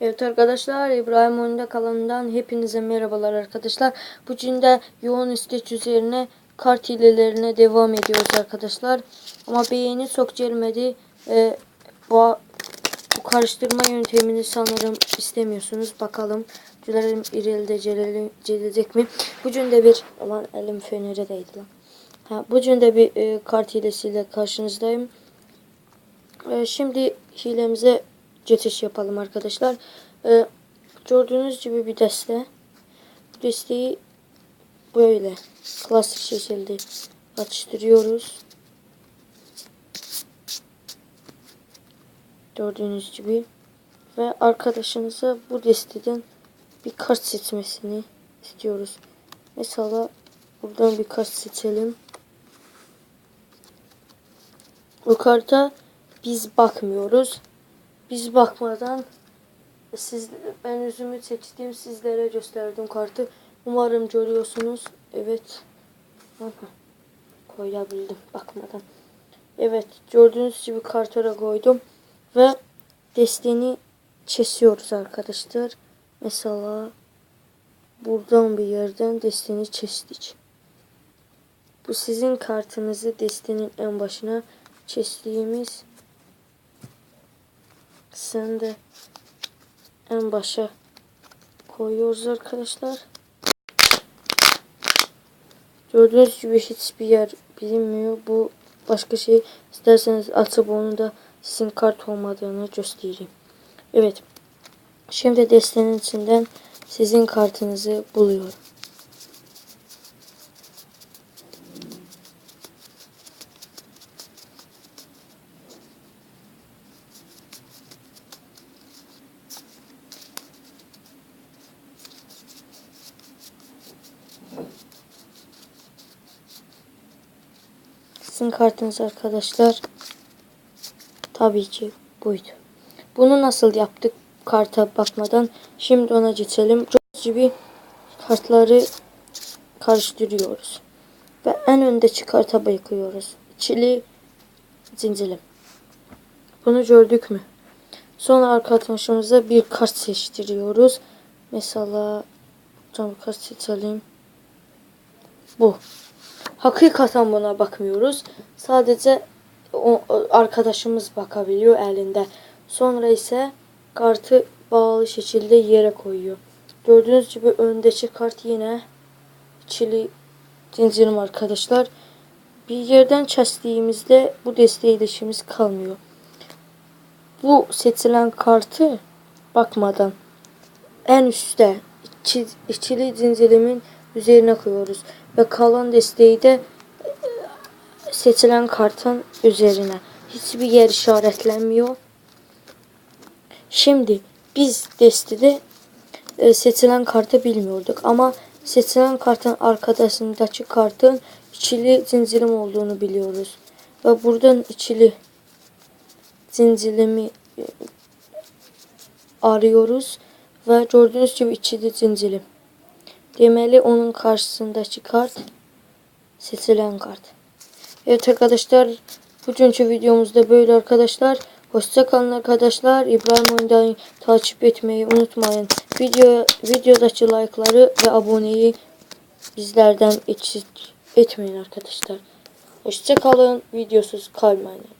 Evet arkadaşlar İbrahim Oyunda kanalından hepinize merhabalar arkadaşlar. Bugün de yoğun istek üzerine kart hilelerine devam ediyoruz arkadaşlar. Ama beğeni çok gelmedi. Ee, bu, bu karıştırma yöntemini sanırım istemiyorsunuz. Bakalım. Gülerim irilde gelecek mi? Bugün de bir aman elim fenere değdi lan. Ha, bugün de bir e, kart hilesiyle karşınızdayım. E, şimdi hilemize geçiş yapalım arkadaşlar. Ee, gördüğünüz gibi bir deste. Bu desteği böyle klasik şekilde açtırıyoruz. Gördüğünüz gibi ve arkadaşınıza bu desteden bir kart seçmesini istiyoruz. Mesela buradan bir kart seçelim. Bu karta biz bakmıyoruz. Biz bakmadan siz ben yüzümü seçtiğim sizlere gösterdim kartı. Umarım görüyorsunuz. Evet. Koyabildim bakmadan. Evet gördüğünüz gibi kartora koydum. Ve desteğini kesiyoruz arkadaşlar. Mesela buradan bir yerden desteğini kestik. Bu sizin kartınızı destenin en başına kestiğimiz sen de en başa koyuyoruz arkadaşlar. Gördüğünüz gibi hiçbir yer bilinmiyor. Bu başka şey. İsterseniz atıp onu da sizin kart olmadığını göstereyim. Evet. Şimdi destenin içinden sizin kartınızı buluyorum. Sizin kartınız arkadaşlar tabii ki buydu. Bunu nasıl yaptık karta bakmadan? Şimdi ona geçelim. Çok gibi kartları karıştırıyoruz. Ve en önde karta bakıyoruz. Çili zincilim. Bunu gördük mü? Sonra arkadaşımıza bir kart seçtiriyoruz. Mesela tam kart seçelim. Bu. Hakikaten buna bakmıyoruz. Sadece o, arkadaşımız bakabiliyor elinde. Sonra ise kartı bağlı şekilde yere koyuyor. Gördüğünüz gibi öndeki kart yine çili zincirim arkadaşlar. Bir yerden kestiğimizde bu desteğe işimiz kalmıyor. Bu seçilen kartı bakmadan en üstte içili zincirimin üzerine koyuyoruz. Ve kalan desteği de e, seçilen kartın üzerine. Hiçbir yer işaretlenmiyor. Şimdi biz destede e, seçilen kartı bilmiyorduk ama seçilen kartın arkasındaki kartın içili zincirim olduğunu biliyoruz. Ve buradan içili zincirimi e, arıyoruz ve gördüğünüz gibi içili zincirim. Demeli onun karşısındaki kart seçilen kart. Evet arkadaşlar bugünkü videomuzda böyle arkadaşlar. Hoşça kalın arkadaşlar. İbrahim Oyundan takip etmeyi unutmayın. Video videodaki like'ları ve aboneyi bizlerden eksik etmeyin arkadaşlar. Hoşça kalın. Videosuz kalmayın.